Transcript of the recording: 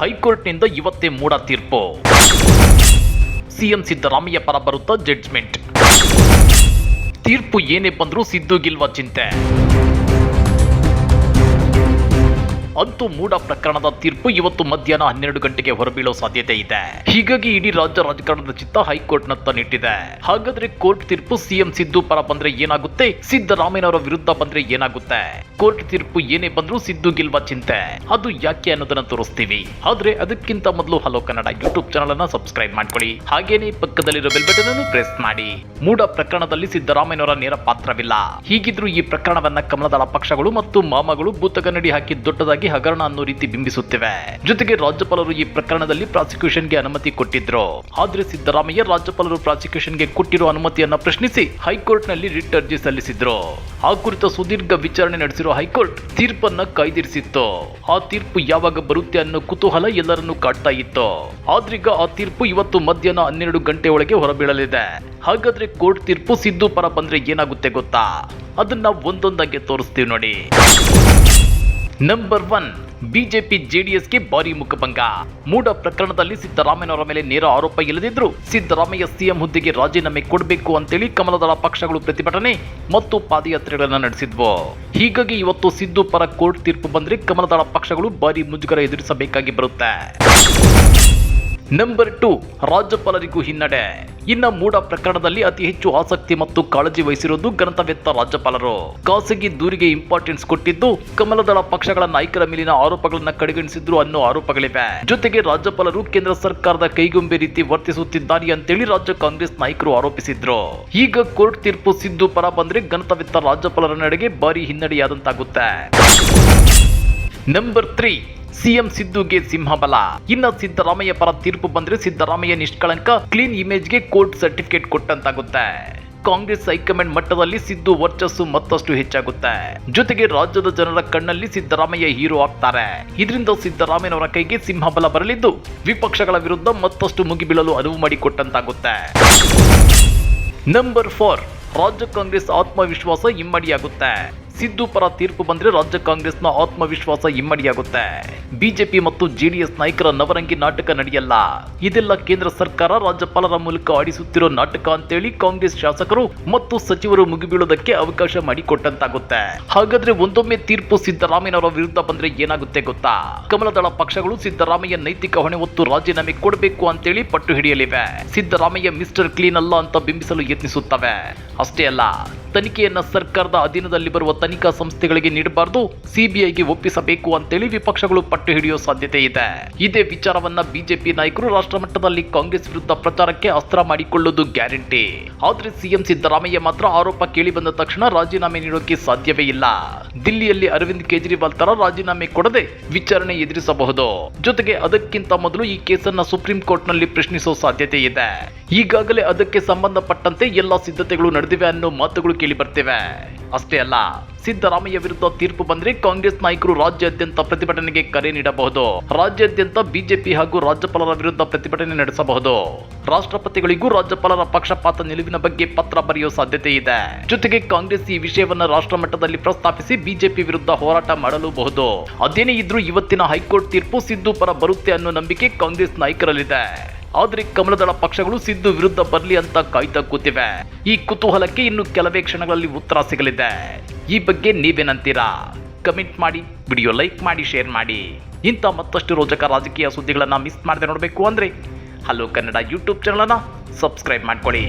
ಹೈಕೋರ್ಟ್ನಿಂದ ಇವತ್ತೇ ಮೂಡ ತೀರ್ಪು. ಸಿಎಂ ಸಿದ್ದರಾಮಯ್ಯ ಪರ ಬರುತ್ತಾ ಜಡ್ಜ್ಮೆಂಟ್ ತೀರ್ಪು ಏನೇ ಬಂದರೂ ಸಿದ್ದು ಚಿಂತೆ. ಅಂತೂ ಮೂಡ ಪ್ರಕರಣದ ತೀರ್ಪು ಇವತ್ತು ಮಧ್ಯಾಹ್ನ ಹನ್ನೆರಡು ಗಂಟೆಗೆ ಹೊರಬೀಳೋ ಸಾಧ್ಯತೆ ಇದೆ. ಹೀಗಾಗಿ ಇಡೀ ರಾಜ್ಯ ರಾಜಕಾರಣದ ಚಿತ್ತ ಹೈಕೋರ್ಟ್ನತ್ತ ನಿಟ್ಟಿದೆ ಹಾಗಾದ್ರೆ ಕೋರ್ಟ್ ತೀರ್ಪು ಸಿಎಂ ಸಿದ್ದು ಪರ ಬಂದ್ರೆ ಏನಾಗುತ್ತೆ? ಸಿದ್ದರಾಮಯ್ಯನವರ ವಿರುದ್ಧ ಬಂದ್ರೆ ಏನಾಗುತ್ತೆ? ಕೋರ್ಟ್ ತೀರ್ಪು ಏನೇ ಬಂದ್ರು ಸಿದ್ದು ಗೆಲ್ವ ಚಿಂತೆ. ಅದು ಯಾಕೆ ಅನ್ನೋದನ್ನ ತೋರಿಸ್ತೀವಿ. ಆದ್ರೆ ಅದಕ್ಕಿಂತ ಮೊದಲು ಹಲೋ ಕನ್ನಡ ಯೂಟ್ಯೂಬ್ ಚಾನಲ್ ಅನ್ನ ಸಬ್ಸ್ಕ್ರೈಬ್ ಮಾಡ್ಕೊಳ್ಳಿ. ಹಾಗೇನೆ ಪಕ್ಕದಲ್ಲಿರೋ ಬೆಲ್ ಬಟನ್ ಅನ್ನು ಪ್ರೆಸ್ ಮಾಡಿ. ಮೂಡ ಪ್ರಕರಣದಲ್ಲಿ ಸಿದ್ದರಾಮಯ್ಯನವರ ನೇರ ಪಾತ್ರವಿಲ್ಲ. ಹೀಗಿದ್ರೂ ಈ ಪ್ರಕರಣವನ್ನ ಕಮಲದಳ ಪಕ್ಷಗಳು ಮತ್ತು ಮಾಮಗಳು ಭೂತಗನ್ನಡಿ ಹಾಕಿ ದೊಡ್ಡದಾಗಿ ಹಗರಣ ಅನ್ನೋ ರೀತಿ ಬಿಂಬಿಸುತ್ತಿವೆ. ಜೊತೆಗೆ ರಾಜ್ಯಪಾಲರು ಈ ಪ್ರಕರಣದಲ್ಲಿ ಪ್ರಾಸಿಕ್ಯೂಷನ್ಗೆ ಅನುಮತಿ ಕೊಟ್ಟಿದ್ರು. ಆದ್ರೆ ಸಿದ್ದರಾಮಯ್ಯ ರಾಜ್ಯಪಾಲರು ಪ್ರಾಸಿಕ್ಯೂಷನ್ಗೆ ಕೊಟ್ಟಿರೋ ಅನುಮತಿಯನ್ನ ಪ್ರಶ್ನಿಸಿ ಹೈಕೋರ್ಟ್ನಲ್ಲಿ ರಿಟ್ ಅರ್ಜಿ ಸಲ್ಲಿಸಿದ್ರು. ಆ ಕುರಿತ ಸುದೀರ್ಘ ವಿಚಾರಣೆ ನಡೆಸಿರುವ ಹೈಕೋರ್ಟ್ ತೀರ್ಪನ್ನ ಕಾಯ್ದಿರಿಸಿತ್ತು. ಆ ತೀರ್ಪು ಯಾವಾಗ ಬರುತ್ತೆ ಅನ್ನೋ ಕುತೂಹಲ ಎಲ್ಲರನ್ನೂ ಕಾಡ್ತಾ ಇತ್ತು. ಆದ್ರೀಗ ಆ ತೀರ್ಪು ಇವತ್ತು ಮಧ್ಯಾಹ್ನ ಹನ್ನೆರಡು ಗಂಟೆ ಒಳಗೆ ಹೊರಬೀಳಲಿದೆ. ಹಾಗಾದ್ರೆ ಕೋರ್ಟ್ ತೀರ್ಪು ಸಿದ್ದು ಪರ ಬಂದ್ರೆ ಏನಾಗುತ್ತೆ ಗೊತ್ತಾ? ಅದನ್ನ ಒಂದೊಂದಾಗಿ ತೋರಿಸ್ತೀವಿ ನೋಡಿ. ನಂಬರ್ ಒನ್ ಬಿಜೆಪಿ ಜೆಡಿಎಸ್ಗೆ ಭಾರಿ ಮುಖಭಂಗ. ಮೂಡ ಪ್ರಕರಣದಲ್ಲಿ ಸಿದ್ದರಾಮಯ್ಯನವರ ಮೇಲೆ ನೇರ ಆರೋಪ ಇಲ್ಲದಿದ್ರು ಸಿದ್ದರಾಮಯ್ಯ ಸಿಎಂ ಹುದ್ದೆಗೆ ರಾಜೀನಾಮೆ ಕೊಡಬೇಕು ಅಂತೇಳಿ ಕಮಲದಳ ಪಕ್ಷಗಳು ಪ್ರತಿಭಟನೆ ಮತ್ತು ಪಾದಯಾತ್ರೆಗಳನ್ನು ನಡೆಸಿದ್ವು. ಹೀಗಾಗಿ ಇವತ್ತು ಸಿದ್ದು ಪರ ಕೋರ್ಟ್ ತೀರ್ಪು ಬಂದ್ರೆ ಕಮಲದಳ ಪಕ್ಷಗಳು ಭಾರಿ ಮುಜುಗರ ಎದುರಿಸಬೇಕಾಗಿ ಬರುತ್ತೆ. ನಂಬರ್ ಟು ರಾಜ್ಯಪಾಲರಿಗೂ ಹಿನ್ನಡೆ. ಇನ್ನ ಮೂಡ ಪ್ರಕರಣದಲ್ಲಿ ಅತಿ ಹೆಚ್ಚು ಆಸಕ್ತಿ ಮತ್ತು ಕಾಳಜಿ ವಹಿಸಿರುವುದು ಗ್ರಂಥವೆತ್ತ ರಾಜ್ಯಪಾಲರು. ಖಾಸಗಿ ದೂರಿಗೆ ಇಂಪಾರ್ಟೆನ್ಸ್ ಕೊಟ್ಟಿದ್ದು ಕಮಲದಳ ಪಕ್ಷಗಳ ನಾಯಕರ ಮೇಲಿನ ಆರೋಪಗಳನ್ನು ಕಡೆಗಣಿಸಿದ್ರು ಅನ್ನೋ ಆರೋಪಗಳಿವೆ. ಜೊತೆಗೆ ರಾಜ್ಯಪಾಲರು ಕೇಂದ್ರ ಸರ್ಕಾರದ ಕೈಗೊಂಬೆ ರೀತಿ ವರ್ತಿಸುತ್ತಿದ್ದಾರೆ ಅಂತೇಳಿ ರಾಜ್ಯ ಕಾಂಗ್ರೆಸ್ ನಾಯಕರು ಆರೋಪಿಸಿದ್ರು. ಈಗ ಕೋರ್ಟ್ ತೀರ್ಪು ಸಿದ್ದು ಪರ ಬಂದ್ರೆ ಗಣತವೆತ್ತ ರಾಜ್ಯಪಾಲರ ನಡೆಗೆ ಭಾರಿ ಹಿನ್ನಡೆಯಾದಂತಾಗುತ್ತೆ. ನಂಬರ್ ತ್ರೀ ಸಿಎಂ ಸಿದ್ದುಗೆ ಸಿಂಹಬಲ ಇನ್ನ ಸಿದ್ದರಾಮಯ್ಯ ಪರ ತೀರ್ಪು ಬಂದ್ರೆ ಸಿದ್ದರಾಮಯ್ಯ ನಿಷ್ಕಳಂಕ ಕ್ಲೀನ್ ಇಮೇಜ್ಗೆ ಕೋರ್ಟ್ ಸರ್ಟಿಫಿಕೇಟ್ ಕೊಟ್ಟಂತಾಗುತ್ತೆ. ಕಾಂಗ್ರೆಸ್ ಹೈಕಮಾಂಡ್ ಮಟ್ಟದಲ್ಲಿ ಸಿದ್ದು ವರ್ಚಸ್ಸು ಮತ್ತಷ್ಟು ಹೆಚ್ಚಾಗುತ್ತೆ. ಜೊತೆಗೆ ರಾಜ್ಯದ ಜನರ ಕಣ್ಣಲ್ಲಿ ಸಿದ್ದರಾಮಯ್ಯ ಹೀರೋ ಆಗ್ತಾರೆ. ಇದರಿಂದ ಸಿದ್ದರಾಮಯ್ಯನವರ ಕೈಗೆ ಸಿಂಹಬಲ ಬರಲಿದ್ದು, ವಿಪಕ್ಷಗಳ ವಿರುದ್ಧ ಮತ್ತಷ್ಟು ಮುಗಿಬೀಳಲು ಅನುವು ಮಾಡಿಕೊಟ್ಟಂತಾಗುತ್ತೆ. ನಂಬರ್ ಫೋರ್ ರಾಜ್ಯ ಕಾಂಗ್ರೆಸ್ ಆತ್ಮವಿಶ್ವಾಸ ಇಮ್ಮಡಿಯಾಗುತ್ತೆ ಸಿದ್ದು ಪರ ತೀರ್ಪು ಬಂದ್ರೆ ರಾಜ್ಯ ಕಾಂಗ್ರೆಸ್ನ ಆತ್ಮವಿಶ್ವಾಸ ಇಮ್ಮಡಿಯಾಗುತ್ತೆ. ಬಿಜೆಪಿ ಮತ್ತು ಜೆಡಿಎಸ್ ನಾಯಕರ ನವರಂಗಿ ನಾಟಕ ನಡೆಯಲ್ಲ. ಇದೆಲ್ಲ ಕೇಂದ್ರ ಸರ್ಕಾರ ರಾಜ್ಯಪಾಲರ ಮೂಲಕ ಆಡಿಸುತ್ತಿರೋ ನಾಟಕ ಅಂತೇಳಿ ಕಾಂಗ್ರೆಸ್ ಶಾಸಕರು ಮತ್ತು ಸಚಿವರು ಮುಗಿಬೀಳೋದಕ್ಕೆ ಅವಕಾಶ ಮಾಡಿಕೊಟ್ಟಂತಾಗುತ್ತೆ. ಹಾಗಾದ್ರೆ ಒಂದೊಮ್ಮೆ ತೀರ್ಪು ಸಿದ್ದರಾಮಯ್ಯನವರ ವಿರುದ್ಧ ಬಂದ್ರೆ ಏನಾಗುತ್ತೆ ಗೊತ್ತಾ? ಕಮಲದಳ ಪಕ್ಷಗಳು ಸಿದ್ದರಾಮಯ್ಯ ನೈತಿಕ ಹೊಣೆ ಹೊತ್ತು ರಾಜೀನಾಮೆ ಕೊಡಬೇಕು ಅಂತೇಳಿ ಪಟ್ಟು ಹಿಡಿಯಲಿವೆ. ಸಿದ್ದರಾಮಯ್ಯ ಮಿಸ್ಟರ್ ಕ್ಲೀನ್ ಅಲ್ಲ ಅಂತ ಬಿಂಬಿಸಲು ಯತ್ನಿಸುತ್ತವೆ. ಅಷ್ಟೇ ಅಲ್ಲ ತನಿಖೆಯನ್ನ ಸರ್ಕಾರದ ಅಧೀನದಲ್ಲಿ ಬರುವ ತನಿಖಾ ಸಂಸ್ಥೆಗಳಿಗೆ ನೀಡಬಾರದು, ಸಿಬಿಐಗೆ ಒಪ್ಪಿಸಬೇಕು ಅಂತೇಳಿ ವಿಪಕ್ಷಗಳು ಪಟ್ಟು ಹಿಡಿಯೋ ಸಾಧ್ಯತೆ ಇದೆ. ಇದೇ ವಿಚಾರವನ್ನ ಬಿಜೆಪಿ ನಾಯಕರು ರಾಷ್ಟ್ರ ಮಟ್ಟದಲ್ಲಿ ಕಾಂಗ್ರೆಸ್ ವಿರುದ್ಧ ಪ್ರಚಾರಕ್ಕೆ ಅಸ್ತ್ರ ಮಾಡಿಕೊಳ್ಳೋದು ಗ್ಯಾರಂಟಿ. ಆದ್ರೆ ಸಿಎಂ ಸಿದ್ದರಾಮಯ್ಯ ಮಾತ್ರ ಆರೋಪ ಕೇಳಿ ಬಂದ ತಕ್ಷಣ ರಾಜೀನಾಮೆ ನೀಡೋಕೆ ಸಾಧ್ಯವೇ ಇಲ್ಲ. ದಿಲ್ಲಿಯಲ್ಲಿ ಅರವಿಂದ್ ಕೇಜ್ರಿವಾಲ್ ತರ ರಾಜೀನಾಮೆ ಕೊಡದೆ ವಿಚಾರಣೆ ಎದುರಿಸಬಹುದು. ಜೊತೆಗೆ ಅದಕ್ಕಿಂತ ಮೊದಲು ಈ ಕೇಸನ್ನ ಸುಪ್ರೀಂ ಕೋರ್ಟ್ನಲ್ಲಿ ಪ್ರಶ್ನಿಸೋ ಸಾಧ್ಯತೆ ಇದೆ. ಈಗಾಗಲೇ ಅದಕ್ಕೆ ಸಂಬಂಧಪಟ್ಟಂತೆ ಎಲ್ಲ ಸಿದ್ಧತೆಗಳು ನಡೆದಿವೆ ಅನ್ನೋ ಮಾತುಗಳು ಕೇಳಿ ಬರ್ತೇವೆ. ಅಷ್ಟೇ ಅಲ್ಲ, ಸಿದ್ದರಾಮಯ್ಯ ವಿರುದ್ಧ ತೀರ್ಪು ಬಂದ್ರೆ ಕಾಂಗ್ರೆಸ್ ನಾಯಕರು ರಾಜ್ಯಾದ್ಯಂತ ಪ್ರತಿಭಟನೆಗೆ ಕರೆ ನೀಡಬಹುದು. ರಾಜ್ಯಾದ್ಯಂತ ಬಿಜೆಪಿ ಹಾಗೂ ರಾಜ್ಯಪಾಲರ ವಿರುದ್ಧ ಪ್ರತಿಭಟನೆ ನಡೆಸಬಹುದು. ರಾಷ್ಟ್ರಪತಿಗಳಿಗೂ ರಾಜ್ಯಪಾಲರ ಪಕ್ಷಪಾತ ನಿಲುವಿನ ಬಗ್ಗೆ ಪತ್ರ ಬರೆಯೋ ಸಾಧ್ಯತೆ ಇದೆ. ಜೊತೆಗೆ ಕಾಂಗ್ರೆಸ್ ಈ ವಿಷಯವನ್ನ ರಾಷ್ಟ್ರ ಮಟ್ಟದಲ್ಲಿ ಪ್ರಸ್ತಾಪಿಸಿ ಬಿಜೆಪಿ ವಿರುದ್ಧ ಹೋರಾಟ ಮಾಡಲೂಬಹುದು. ಅದೇನೇ ಇದ್ರೂ ಇವತ್ತಿನ ಹೈಕೋರ್ಟ್ ತೀರ್ಪು ಸಿದ್ದು ಪರ ಬರುತ್ತೆ ಅನ್ನೋ ನಂಬಿಕೆ ಕಾಂಗ್ರೆಸ್ ನಾಯಕರಲ್ಲಿದೆ. ಆದ್ರೆ ಕಮಲದಳ ಪಕ್ಷಗಳು ಸಿದ್ದು ವಿರುದ್ಧ ಬರಲಿ ಅಂತ ಕಾಯ್ತಾ ಕೂತಿವೆ. ಈ ಕುತೂಹಲಕ್ಕೆ ಇನ್ನು ಕೆಲವೇ ಕ್ಷಣಗಳಲ್ಲಿ ಉತ್ತರ ಸಿಗಲಿದೆ. ಈ ಬಗ್ಗೆ ನೀವೇನಂತೀರಾ? ಕಮೆಂಟ್ ಮಾಡಿ, ವಿಡಿಯೋ ಲೈಕ್ ಮಾಡಿ, ಶೇರ್ ಮಾಡಿ. ಇಂಥ ಮತ್ತಷ್ಟು ರೋಚಕ ರಾಜಕೀಯ ಸುದ್ದಿಗಳನ್ನು ಮಿಸ್ ಮಾಡದೆ ನೋಡಬೇಕು ಅಂದ್ರೆ, ಹಲೋ ಕನ್ನಡ ಯೂಟ್ಯೂಬ್ ಚಾನಲನ್ನು ಸಬ್ಸ್ಕ್ರೈಬ್ ಮಾಡ್ಕೊಳ್ಳಿ.